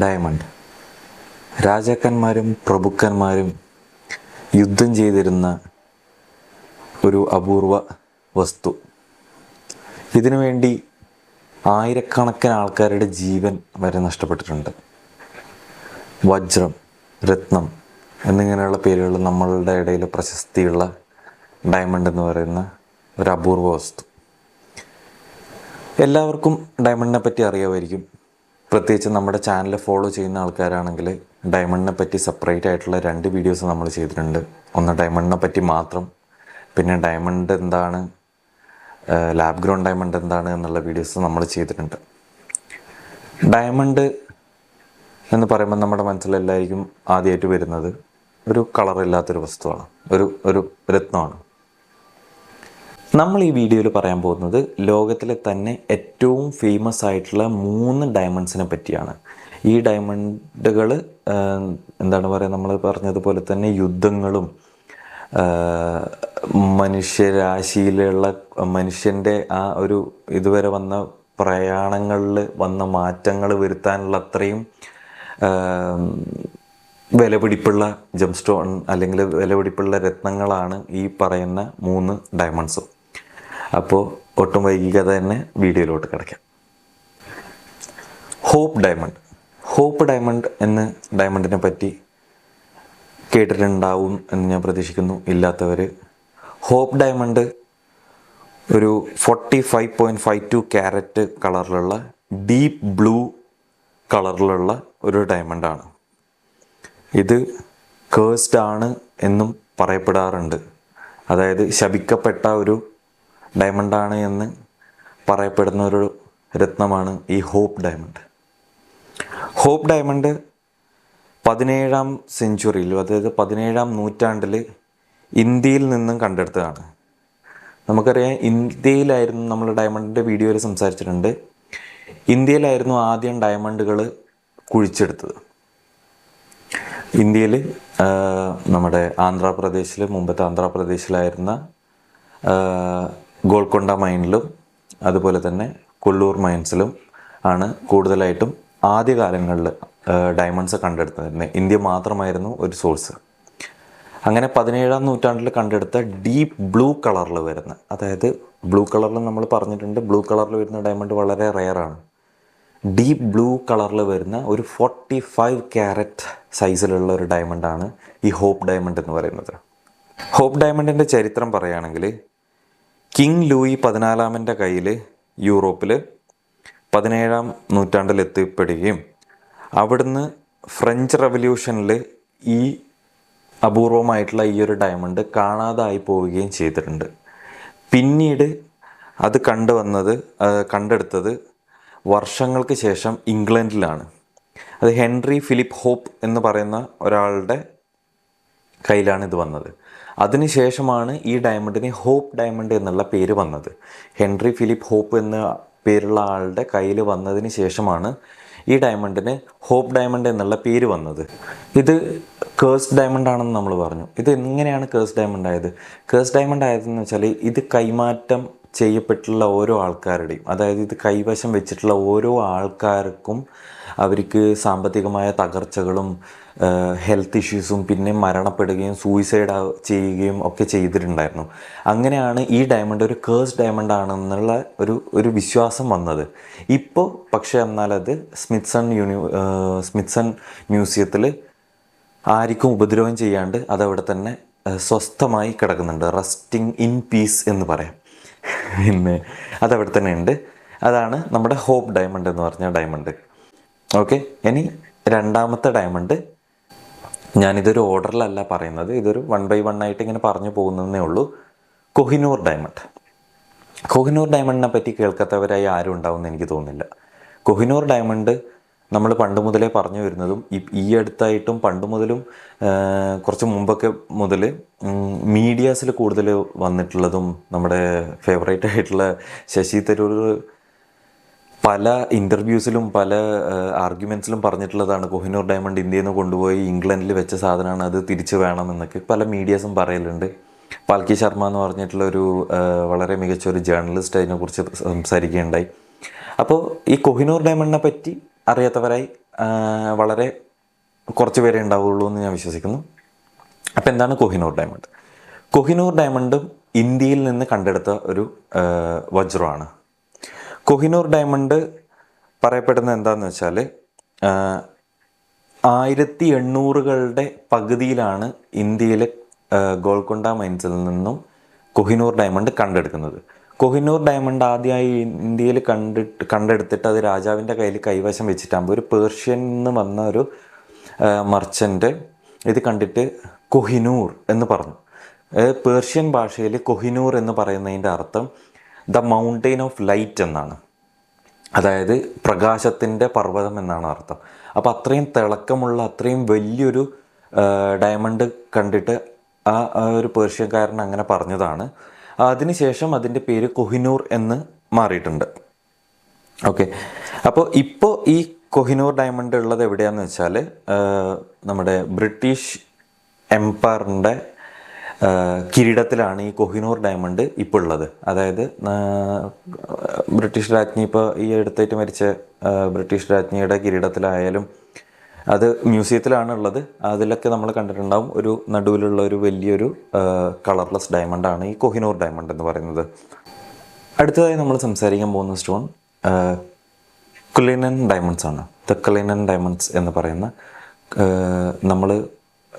Diamond രാജാക്കന്മാരും പ്രഭുക്കന്മാരും യുദ്ധം ചെയ്തിരുന്ന ഒരു അപൂർവ വസ്തു. ഇതിനു വേണ്ടി ആയിരക്കണക്കിന് ആൾക്കാരുടെ ജീവൻ വരെ നഷ്ടപ്പെട്ടിട്ടുണ്ട്. വജ്രം രത്നം എന്നിങ്ങനെയുള്ള പേരുകൾ നമ്മളുടെ ഇടയിൽ പ്രശസ്തിയുള്ള ഡയമണ്ട് എന്ന് പറയുന്ന ഒരു അപൂർവ വസ്തു. എല്ലാവർക്കും ഡയമണ്ടിനെ പറ്റി അറിയാമായിരിക്കും. പ്രത്യേകിച്ച് നമ്മുടെ ചാനൽ ഫോളോ ചെയ്യുന്ന ആൾക്കാരാണെങ്കിൽ ഡയമണ്ടിനെ പറ്റി സെപ്പറേറ്റ് ആയിട്ടുള്ള രണ്ട് വീഡിയോസ് നമ്മൾ ചെയ്തിട്ടുണ്ട്. ഒന്ന് ഡയമണ്ടിനെ പറ്റി മാത്രം പിന്നെ ഡയമണ്ട് എന്താണ് ലാബ് ഗ്രോൺ ഡയമണ്ട് എന്താണ് എന്നുള്ള വീഡിയോസ് നമ്മൾ ചെയ്തിട്ടുണ്ട്. ഡയമണ്ട് എന്ന് പറയുമ്പോൾ നമ്മുടെ മനസ്സിലെല്ലായിരിക്കും ആദ്യമായിട്ട് വരുന്നത് ഒരു കളറില്ലാത്തൊരു വസ്തുവാണ്. ഒരു ഒരു രത്നമാണ്. നമ്മൾ ഈ വീഡിയോയിൽ പറയാൻ പോകുന്നത് ലോകത്തിലെ തന്നെ ഏറ്റവും ഫേമസ് ആയിട്ടുള്ള മൂന്ന് ഡയമണ്ട്സിനെ പറ്റിയാണ്. ഈ ഡയമണ്ടുകൾ എന്താണ് പറയുക നമ്മൾ പറഞ്ഞതുപോലെ തന്നെ യുദ്ധങ്ങളും മനുഷ്യരാശിയിലുള്ള മനുഷ്യന്റെ ആ ഒരു ഇതുവരെ വന്ന പ്രയാണങ്ങളിൽ വന്ന മാറ്റങ്ങൾ വരുത്താനുള്ള അത്രയും വിലപിടിപ്പുള്ള ജം സ്റ്റോൺ അല്ലെങ്കിൽ വിലപിടിപ്പുള്ള രത്നങ്ങളാണ് ഈ പറയുന്ന മൂന്ന് ഡയമണ്ട്സും അപ്പോൾ ഒട്ടും വൈകിക്കാതെ തന്നെ വീഡിയോയിലോട്ട് കിടക്കാം. Hope diamond. ഹോപ്പ് ഡയമണ്ട് എന്ന് ഡയമണ്ടിനെ പറ്റി കേട്ടിട്ടുണ്ടാവും എന്ന് ഞാൻ പ്രതീക്ഷിക്കുന്നു. ഇല്ലാത്തവർ ഹോപ്പ് ഡയമണ്ട് ഒരു forty five point five two carat കളറിലുള്ള ഡീപ്പ് ബ്ലൂ കളറിലുള്ള ഒരു ഡയമണ്ടാണ്. ഇത് കേഴ്സ്ഡ് ആണ് എന്നും പറയപ്പെടാറുണ്ട്. അതായത് ശപിക്കപ്പെട്ട ഒരു ഡയമണ്ടാണ് എന്ന് പറയപ്പെടുന്ന ഒരു രത്നമാണ് ഈ ഹോപ്പ് ഡയമണ്ട്. ഹോപ്പ് ഡയമണ്ട് പതിനേഴാം സെഞ്ചുറിയിൽ അതായത് പതിനേഴാം നൂറ്റാണ്ടിൽ ഇന്ത്യയിൽ നിന്നും കണ്ടെടുത്തതാണ്. നമുക്കറിയാം ഇന്ത്യയിലായിരുന്നു നമ്മൾ ഡയമണ്ടിന്റെ വീഡിയോയിൽ സംസാരിച്ചിട്ടുണ്ട്. ഇന്ത്യയിലായിരുന്നു ആദ്യം ഡയമണ്ടുകൾ കുഴിച്ചെടുത്തത്. ഇന്ത്യയിൽ നമ്മുടെ ആന്ധ്രാപ്രദേശിൽ മുമ്പത്തെ ആന്ധ്രാപ്രദേശിലായിരുന്ന ഗോൾക്കൊണ്ട മൈനിലും അതുപോലെ തന്നെ കൊല്ലൂർ മൈൻസിലും ആണ് കൂടുതലായിട്ടും ആദ്യകാലങ്ങളിൽ ഡയമണ്ട്സ് കണ്ടെടുത്തിരുന്നത് ഇന്ത്യ മാത്രമായിരുന്നു ഒരു സോഴ്സ്. അങ്ങനെ പതിനേഴാം നൂറ്റാണ്ടിൽ കണ്ടെടുത്ത ഡീപ്പ് ബ്ലൂ കളറിൽ വരുന്ന അതായത് ബ്ലൂ കളറിൽ നമ്മൾ പറഞ്ഞിട്ടുണ്ട് ബ്ലൂ കളറിൽ വരുന്ന ഡയമണ്ട് വളരെ റെയറാണ്. ഡീപ്പ് ബ്ലൂ കളറിൽ വരുന്ന ഒരു ഫോർട്ടി ഫൈവ് ക്യാരറ്റ് സൈസിലുള്ള ഒരു ഡയമണ്ടാണ് ഈ ഹോപ്പ് ഡയമണ്ട് എന്ന് പറയുന്നത്. ഹോപ്പ് ഡയമണ്ടിന്റെ ചരിത്രം പറയുകയാണെങ്കിൽ കിങ് ലൂയി പതിനാലാമന്റെ കയ്യിൽ യൂറോപ്പിൽ പതിനേഴാം നൂറ്റാണ്ടിൽ എത്തിപ്പെടുകയും അവിടുന്ന് ഫ്രഞ്ച് റവല്യൂഷനിൽ ഈ അപൂർവമായിട്ടുള്ള ഈ ഒരു ഡയമണ്ട് കാണാതായി പോവുകയും ചെയ്തിട്ടുണ്ട്. പിന്നീട് അത് കണ്ടുവന്നത് കണ്ടെടുത്തത് വർഷങ്ങൾക്ക് ശേഷം ഇംഗ്ലണ്ടിലാണ്. അത് ഹെൻറി ഫിലിപ്പ് ഹോപ്പ് എന്ന് പറയുന്ന ഒരാളുടെ കയ്യിലാണ് ഇത് വന്നത്. അതിനുശേഷമാണ് ഈ ഡയമണ്ടിന് ഹോപ്പ് ഡയമണ്ട് എന്നുള്ള പേര് വന്നത്. ഹെൻറി ഫിലിപ്പ് ഹോപ്പ് എന്ന പേരുള്ള ആളുടെ കയ്യിൽ വന്നതിന് ശേഷമാണ് ഈ ഡയമണ്ടിന് ഹോപ്പ് ഡയമണ്ട് എന്നുള്ള പേര് വന്നത്. ഇത് കേഴ്സ് ഡയമണ്ട് ആണെന്ന് നമ്മൾ പറഞ്ഞു. ഇത് എങ്ങനെയാണ് കേഴ്സ് ഡയമണ്ട് ആയത്? കേഴ്സ് ഡയമണ്ട് ആയതെന്ന് വെച്ചാൽ ഇത് കൈമാറ്റം ചെയ്യപ്പെട്ടുള്ള ഓരോ ആൾക്കാരുടെയും അതായത് ഇത് കൈവശം വെച്ചിട്ടുള്ള ഓരോ ആൾക്കാർക്കും അവർക്ക് സാമ്പത്തികമായ തകർച്ചകളും ഹെൽത്ത് ഇഷ്യൂസും പിന്നെ മരണപ്പെടുകയും സൂയിസൈഡ് ചെയ്യുകയും ഒക്കെ ചെയ്തിട്ടുണ്ടായിരുന്നു. അങ്ങനെയാണ് ഈ ഡയമണ്ട് ഒരു കേഴ്സ് ഡയമണ്ട് ആണെന്നുള്ള ഒരു ഒരു വിശ്വാസം വന്നത്. ഇപ്പോൾ പക്ഷേ എന്നാലത് സ്മിത്സൺ യൂണി സ്മിത്സൺ മ്യൂസിയത്തിൽ ആർക്കും ഉപദ്രവം ചെയ്യാണ്ട് അതവിടെ തന്നെ സ്വസ്ഥമായി കിടക്കുന്നുണ്ട്. റെസ്റ്റിംഗ് ഇൻ പീസ് എന്ന് പറയാം. പിന്നെ അതവിടെ തന്നെ ഉണ്ട് അതാണ് നമ്മുടെ ഹോപ്പ് ഡയമണ്ട് എന്ന് പറഞ്ഞ ഡയമണ്ട്. ഓക്കെ ഇനി രണ്ടാമത്തെ ഡയമണ്ട്. ഞാനിതൊരു ഓർഡറിലല്ല പറയുന്നത്. ഇതൊരു വൺ ബൈ വൺ ആയിട്ട് ഇങ്ങനെ പറഞ്ഞു പോകുന്നതേ ഉള്ളൂ. കൊഹിനൂർ ഡയമണ്ട്. കൊഹിനൂർ ഡയമണ്ടിനെ പറ്റി കേൾക്കാത്തവരായി ആരും ഉണ്ടാവുമെന്ന് എനിക്ക് തോന്നുന്നില്ല. കൊഹിനൂർ ഡയമണ്ട് നമ്മൾ പണ്ട് മുതലേ പറഞ്ഞു വരുന്നതും ഈ- അടുത്തായിട്ടും പണ്ട് മുതലും കുറച്ച് മുമ്പൊക്കെ മുതൽ മീഡിയാസിൽ കൂടുതൽ വന്നിട്ടുള്ളതും നമ്മുടെ ഫേവറേറ്റ് ആയിട്ടുള്ള ശശി തരൂർ പല ഇന്റർവ്യൂസിലും പല ആർഗ്യുമെൻസിലും പറഞ്ഞിട്ടുള്ളതാണ് കൊഹിനൂർ ഡയമണ്ട് ഇന്ത്യയിൽ നിന്ന് കൊണ്ടുപോയി ഇംഗ്ലണ്ടിൽ വെച്ച സാധനമാണ് അത് തിരിച്ചു വേണമെന്നൊക്കെ പല മീഡിയാസും പറയലുണ്ട്. പാൽക്കി ശർമ്മ എന്ന് പറഞ്ഞിട്ടുള്ള ഒരു വളരെ മികച്ച ഒരു ജേർണലിസ്റ്റ് അതിനെക്കുറിച്ച് സംസാരിക്കുകയുണ്ടായി. അപ്പോൾ ഈ കൊഹിനൂർ ഡയമണ്ടിനെ പറ്റി അറിയാത്തവരായി വളരെ കുറച്ച് പേരെ ഉണ്ടാവുള്ളൂ എന്ന് ഞാൻ വിശ്വസിക്കുന്നു. അപ്പോൾ എന്താണ് കൊഹിനൂർ ഡയമണ്ട്? കൊഹിനൂർ ഡയമണ്ടും ഇന്ത്യയിൽ നിന്ന് കണ്ടെടുത്ത ഒരു വജ്രമാണ്. കൊഹിനൂർ ഡയമണ്ട് പറയപ്പെടുന്ന എന്താണെന്ന് വെച്ചാൽ ആയിരത്തി എണ്ണൂറുകളുടെ പകുതിയിലാണ് ഇന്ത്യയിലെ ഗോൾക്കൊണ്ട മൈൻസിൽ നിന്നും കൊഹിനൂർ ഡയമണ്ട് കണ്ടെടുക്കുന്നത്. കൊഹിനൂർ ഡയമണ്ട് ആദ്യമായി ഇന്ത്യയിൽ കണ്ടിട്ട് കണ്ടെടുത്തിട്ട് അത് രാജാവിന്റെ കയ്യിൽ കൈവശം വെച്ചിട്ടാകുമ്പോൾ ഒരു പേർഷ്യൻ എന്ന് വന്ന ഒരു മർച്ചന്റ് ഇത് കണ്ടിട്ട് കൊഹിനൂർ എന്ന് പറഞ്ഞു. പേർഷ്യൻ ഭാഷയിൽ കൊഹിനൂർ എന്ന് പറയുന്നതിന്റെ അർത്ഥം ദ മൗണ്ടെയിൻ ഓഫ് ലൈറ്റ് എന്നാണ്. അതായത് പ്രകാശത്തിന്റെ പർവതം എന്നാണ് അർത്ഥം. അപ്പോൾ അത്രയും തിളക്കമുള്ള അത്രയും വലിയൊരു ഡയമണ്ട് കണ്ടിട്ട് ആ ഒരു പേർഷ്യക്കാരൻ അങ്ങനെ പറഞ്ഞതാണ്. അതിനുശേഷം അതിന്റെ പേര് കൊഹിനൂർ എന്ന് മാറിയിട്ടുണ്ട്. ഓക്കെ അപ്പോൾ ഇപ്പോൾ ഈ കൊഹിനൂർ ഡയമണ്ട് ഉള്ളത് എവിടെയാണെന്ന് വെച്ചാൽ നമ്മുടെ ബ്രിട്ടീഷ് എംപയറിന്റെ കിരീടത്തിലാണ് ഈ കൊഹിനൂർ ഡയമണ്ട് ഇപ്പോൾ ഉള്ളത്. അതായത് ബ്രിട്ടീഷ് രാജ്ഞി ഇപ്പോൾ ഈ അടുത്തായിട്ട് മരിച്ച ബ്രിട്ടീഷ് രാജ്ഞിയുടെ കിരീടത്തിലായാലും അത് മ്യൂസിയത്തിലാണ് ഉള്ളത് അതിലൊക്കെ നമ്മൾ കണ്ടിട്ടുണ്ടാവും. ഒരു നടുവിലുള്ള ഒരു വലിയൊരു കളർലെസ് ഡയമണ്ട് ആണ് ഈ കൊഹിനൂർ ഡയമണ്ട് എന്ന് പറയുന്നത്. അടുത്തതായി നമ്മൾ സംസാരിക്കാൻ പോകുന്ന സ്റ്റോൺ കുലിനൻ ഡയമണ്ട്സ് ആണ്. ദ കുലിനൻ ഡയമണ്ട്സ് എന്ന് പറയുന്ന നമ്മൾ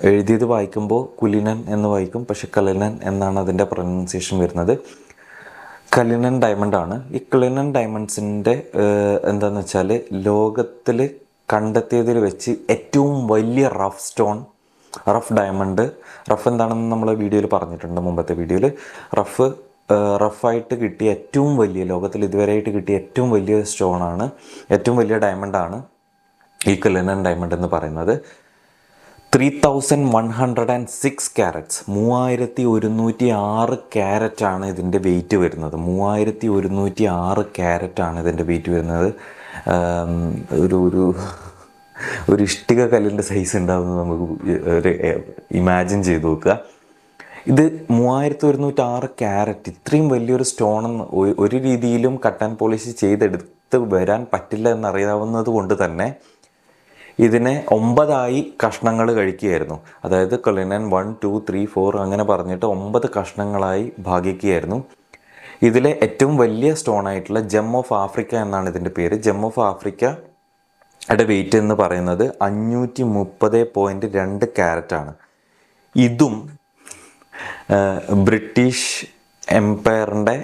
എഴുതിയത് വായിക്കുമ്പോൾ കുലിനൻ എന്ന് വായിക്കും പക്ഷെ കലിനൻ എന്നാണ് അതിന്റെ പ്രൊനൗൺസിയേഷൻ വരുന്നത്. കലിനൻ ഡയമണ്ട് ആണ്. ഈ കുലിനൻ ഡയമണ്ട്സിന്റെ എന്താണെന്ന് വെച്ചാൽ ലോകത്തിൽ കണ്ടെത്തിയതിൽ വെച്ച് ഏറ്റവും വലിയ rough stone rough diamond rough എന്താണെന്ന് നമ്മൾ വീഡിയോയിൽ പറഞ്ഞിട്ടുണ്ട് മുമ്പത്തെ വീഡിയോയിൽ റഫ് റഫായിട്ട് കിട്ടിയ ഏറ്റവും വലിയ ലോകത്തിൽ ഇതുവരെയായിട്ട് കിട്ടിയ ഏറ്റവും വലിയ സ്റ്റോണാണ് ഏറ്റവും വലിയ ഡയമണ്ടാണ് ഈ കല്ലിനൻ ഡയമണ്ട് എന്ന് പറയുന്നത്. Three thousand one hundred and six carats മൂവായിരത്തി ഒരുന്നൂറ്റി ആറ് ക്യാരറ്റാണ് ഇതിന്റെ വെയിറ്റ് വരുന്നത്. മൂവായിരത്തി ഒരുന്നൂറ്റി ആറ് ക്യാരറ്റാണ് ഇതിന്റെ വെയിറ്റ് വരുന്നത്. ഒരു ഒരു ഒരു ഇഷ്ടിക കല്ലിന്റെ സൈസ് ഉണ്ടാവുന്നത് നമുക്ക് ഒരു ഇമാജിൻ ചെയ്ത് നോക്കുക. ഇത് മൂവായിരത്തി ഒരുന്നൂറ്റി ആറ് ക്യാരറ്റ് ഇത്രയും വലിയൊരു സ്റ്റോൺ ഒരു രീതിയിലും കട്ട് ആൻഡ് പോളിഷ് ചെയ്തെടുത്ത് വരാൻ പറ്റില്ല എന്നറിയാവുന്നത് കൊണ്ട് തന്നെ ഇതിനെ ഒമ്പതായി കഷ്ണങ്ങൾ കഴിക്കുകയായിരുന്നു. അതായത് Cullinan one two three four അങ്ങനെ പറഞ്ഞിട്ട് ഒമ്പത് കഷ്ണങ്ങളായി ഭാഗിക്കുകയായിരുന്നു. ഇതിലെ ഏറ്റവും വലിയ സ്റ്റോൺ ആയിട്ടുള്ള ജെം ഓഫ് ആഫ്രിക്ക എന്നാണ് ഇതിന്റെ പേര്. ജെം ഓഫ് ആഫ്രിക്ക യുടെ വെയിറ്റ് എന്ന് പറയുന്നത് അഞ്ഞൂറ്റി മുപ്പത് പോയിന്റ് രണ്ട് ക്യാരറ്റാണ് ഇതും ബ്രിട്ടീഷ് എംപയറിന്റെ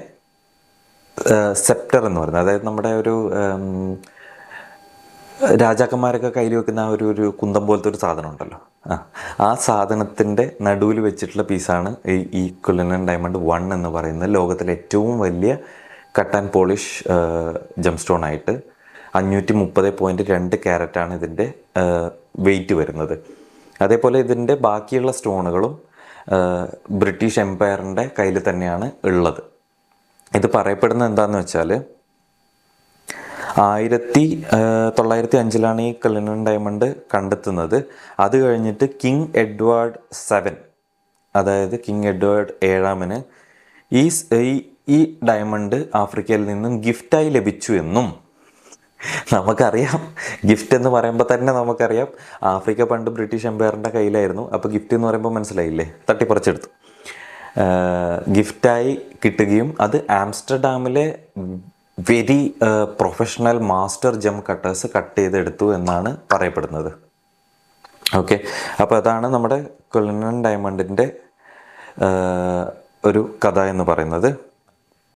സെപ്റ്റർ എന്ന് പറയുന്നത്. അതായത് നമ്മുടെ ഒരു രാജാക്കന്മാരൊക്കെ കയ്യിൽ വെക്കുന്ന ഒരു ഒരു കുന്തം പോലത്തെ ഒരു സാധനം ഉണ്ടല്ലോ ആ ആ സാധനത്തിന്റെ നടുവിൽ വെച്ചിട്ടുള്ള പീസാണ് ഈ ഈ കുലനൻ ഡയമണ്ട് വൺ എന്ന് പറയുന്നത് ലോകത്തിലെ ഏറ്റവും വലിയ cut and polish gem stone ആയിട്ട്. അഞ്ഞൂറ്റി മുപ്പത് പോയിന്റ് രണ്ട് ക്യാരറ്റാണ് ഇതിന്റെ വെയിറ്റ് വരുന്നത്. അതേപോലെ ഇതിന്റെ ബാക്കിയുള്ള സ്റ്റോണുകളും ബ്രിട്ടീഷ് എംപയറിന്റെ കയ്യിൽ തന്നെയാണ് ഉള്ളത്. ഇത് പറയപ്പെടുന്നത് എന്താണെന്ന് വെച്ചാൽ ആയിരത്തി തൊള്ളായിരത്തി അഞ്ചിലാണ് ഈ കലിനൻ ഡയമണ്ട് കണ്ടെത്തുന്നത്. അത് കഴിഞ്ഞിട്ട് കിങ് എഡ്വേർഡ് സെവൻ അതായത് കിങ് എഡ്വേർഡ് ഏഴാമന് ഈ- ഈ ഡയമണ്ട് ആഫ്രിക്കയിൽ നിന്നും ഗിഫ്റ്റായി ലഭിച്ചു എന്നും നമുക്കറിയാം. ഗിഫ്റ്റ് എന്ന് പറയുമ്പോൾ തന്നെ നമുക്കറിയാം. ആഫ്രിക്ക പണ്ട് ബ്രിട്ടീഷ് എംപയറിന്റെ കയ്യിലായിരുന്നു. അപ്പോൾ ഗിഫ്റ്റ് എന്ന് പറയുമ്പോൾ മനസ്സിലായില്ലേ? തട്ടിപ്പറിച്ചെടുത്തു. ഗിഫ്റ്റായി കിട്ടുകയും അത് ആംസ്റ്റർഡാമിലെ very professional master gem cutters cut ചെയ്തെടുത്തു എന്നാണ് പറയപ്പെടുന്നത്. ഓക്കെ. അപ്പോൾ അതാണ് നമ്മുടെ കൊലിനൻ ഡയമണ്ടിന്റെ ഒരു കഥ എന്ന് പറയുന്നത്.